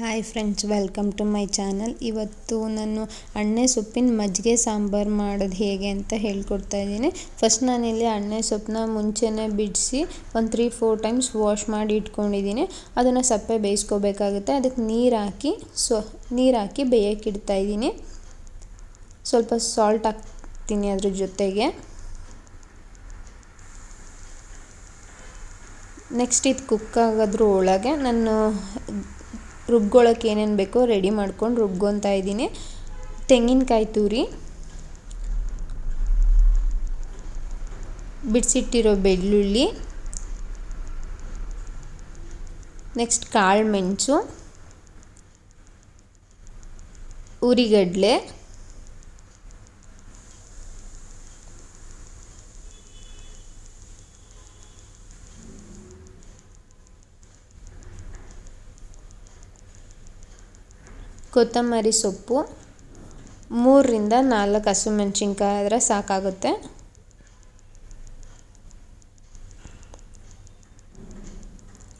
Hi friends welcome to my channel ಇವತ್ತು ನಾನು ಅಣ್ಣೆ ಸೊಪ್ಪಿನ ಮಜ್ಜಿಗೆ ಸಾಂಬಾರು ಮಾಡೋದು ಹೇಗೆ ಅಂತ ಹೇಳ್ಕೊಡ್ತಾ ಇದ್ದೀನಿ. ಫಸ್ಟ್ ನಾನಿಲ್ಲಿ ಅಣ್ಣೆ ಸೊಪ್ಪನ್ನ ಮುಂಚೆನೇ ಬಿಡಿಸಿ ಒಂದು ತ್ರೀ ಫೋರ್ ಟೈಮ್ಸ್ ವಾಶ್ ಮಾಡಿ ಇಟ್ಕೊಂಡಿದ್ದೀನಿ. ಅದನ್ನು ಸಪ್ಪೆ ಬೇಯಿಸ್ಕೋಬೇಕಾಗುತ್ತೆ. ಅದಕ್ಕೆ ನೀರು ಹಾಕಿ ಸೊ, ನೀರು ಹಾಕಿ ಇಡ್ತಾ ಇದ್ದೀನಿ. ಸ್ವಲ್ಪ ಸಾಲ್ಟ್ ಹಾಕ್ತೀನಿ ಅದ್ರ ಜೊತೆಗೆ. ನೆಕ್ಸ್ಟ್ ಇದು ಕುಕ್ ಆಗೋದ್ರ ಒಳಗೆ ನಾನು ರುಬ್ಗೊಳಕ್ಕೆ ಏನೇನು ಬೇಕೋ ರೆಡಿ ಮಾಡ್ಕೊಂಡು ರುಬ್ಕೊತಾ ಇದ್ದೀನಿ. ತೆಂಗಿನಕಾಯಿ ತುರಿ, ಬಿಡಿಸಿಟ್ಟಿರೋ ಬೆಳ್ಳುಳ್ಳಿ, ನೆಕ್ಸ್ಟ್ ಕಾಳು ಮೆಣಸು, ಉರಿಗಡಲೆ ಕೊತ್ತಂಬರಿ ಸೊಪ್ಪು ಮೂರರಿಂದ ನಾಲ್ಕು ಹಸಿಮೆಣ್ಸಿನ್ಕಾಯಿ ಆದರೆ ಸಾಕಾಗುತ್ತೆ.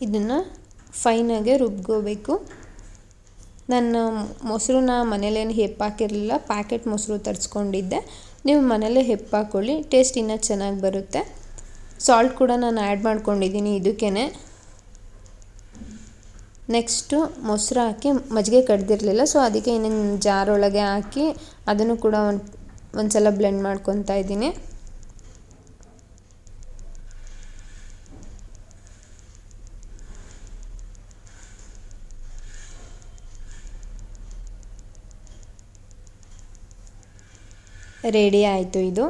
ಇದನ್ನು ಫೈನಾಗೆ ರುಬ್ಕೋಬೇಕು. ನನ್ನ ಮೊಸರನ್ನ ಮನೇಲೇನು ಹೆಪ್ಪಾಕಿರಲಿಲ್ಲ ಪ್ಯಾಕೆಟ್ ಮೊಸರು ತರಿಸ್ಕೊಂಡಿದ್ದೆ. ನೀವು ಮನೇಲೇ ಹೆಪ್ಪಾಕೊಳ್ಳಿ ಟೇಸ್ಟ್ ಇನ್ನೂ ಚೆನ್ನಾಗಿ ಬರುತ್ತೆ. ಸಾಲ್ಟ್ ಕೂಡ ನಾನು ಆ್ಯಡ್ ಮಾಡ್ಕೊಂಡಿದ್ದೀನಿ ಇದಕ್ಕೇ ನೆಕ್ಸ್ಟು ಮೊಸರು ಹಾಕಿ ಮಜ್ಜಿಗೆ ಕಡ್ದಿರಲಿಲ್ಲ ಸೊ ಅದಕ್ಕೆ ಇನ್ನೊಂದು ಜಾರ್ ಒಳಗೆ ಹಾಕಿ ಅದನ್ನು ಕೂಡ ಒಂದು ಒಂದು ಸಲ ಬ್ಲೆಂಡ್ ಮಾಡ್ಕೊತಾ ಇದ್ದೀನಿ. ರೆಡಿ ಆಯಿತು ಇದು.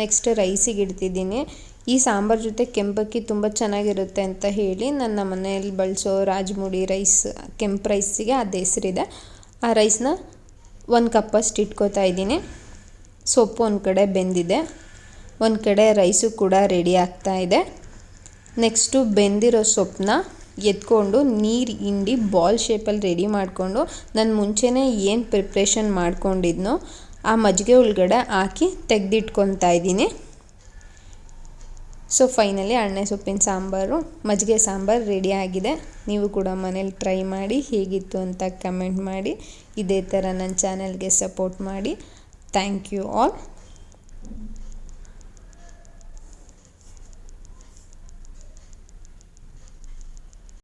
ನೆಕ್ಸ್ಟ್ ರೈಸಿಗೆ ಇಡ್ತಿದ್ದೀನಿ. ಈ ಸಾಂಬಾರು ಜೊತೆ ಕೆಂಪಕ್ಕಿ ತುಂಬ ಚೆನ್ನಾಗಿರುತ್ತೆ ಅಂತ ಹೇಳಿ ನನ್ನ ಮನೆಯಲ್ಲಿ ಬಳಸೋ ರಾಜಮುಡಿ ರೈಸ್, ಕೆಂಪು ರೈಸಿಗೆ ಅದು ಹೆಸರಿದೆ. ಆ ರೈಸ್ನ ಒಂದು ಕಪ್ಪಷ್ಟು ಇಟ್ಕೋತಾ ಇದ್ದೀನಿ. ಸೊಪ್ಪು ಒಂದು ಕಡೆ ಬೆಂದಿದೆ. ಒಂದು ಕಡೆ ರೈಸು ಕೂಡ ರೆಡಿ ಆಗ್ತಾ ಇದೆ. ನೆಕ್ಸ್ಟು ಬೆಂದಿರೋ ಸೊಪ್ಪನ್ನ ಎತ್ಕೊಂಡು ನೀರು ಹಿಂಡಿ ಬಾಲ್ ಶೇಪಲ್ಲಿ ರೆಡಿ ಮಾಡಿಕೊಂಡು ನಾನು ಮುಂಚೆನೇ ಏನು ಪ್ರಿಪ್ರೇಷನ್ ಮಾಡ್ಕೊಂಡಿದ್ನೋ ಆ ಮಜ್ಜಿಗೆ ಒಳಗಡೆ ಹಾಕಿ ತೆಗೆದಿಟ್ಕೊತಾ ಇದ್ದೀನಿ. ಸೊ ಫೈನಲಿ ಅಣ್ಣೆ ಸೊಪ್ಪಿನ ಸಾಂಬಾರು, ಮಜ್ಜಿಗೆ ಸಾಂಬಾರು ಆಗಿದೆ. ನೀವು ಕೂಡ ಮನೇಲಿ ಟ್ರೈ ಮಾಡಿ, ಹೇಗಿತ್ತು ಅಂತ ಕಮೆಂಟ್ ಮಾಡಿ, ಇದೇ ಥರ ನನ್ನ ಚಾನಲ್ಗೆ ಸಪೋರ್ಟ್ ಮಾಡಿ. Thank you all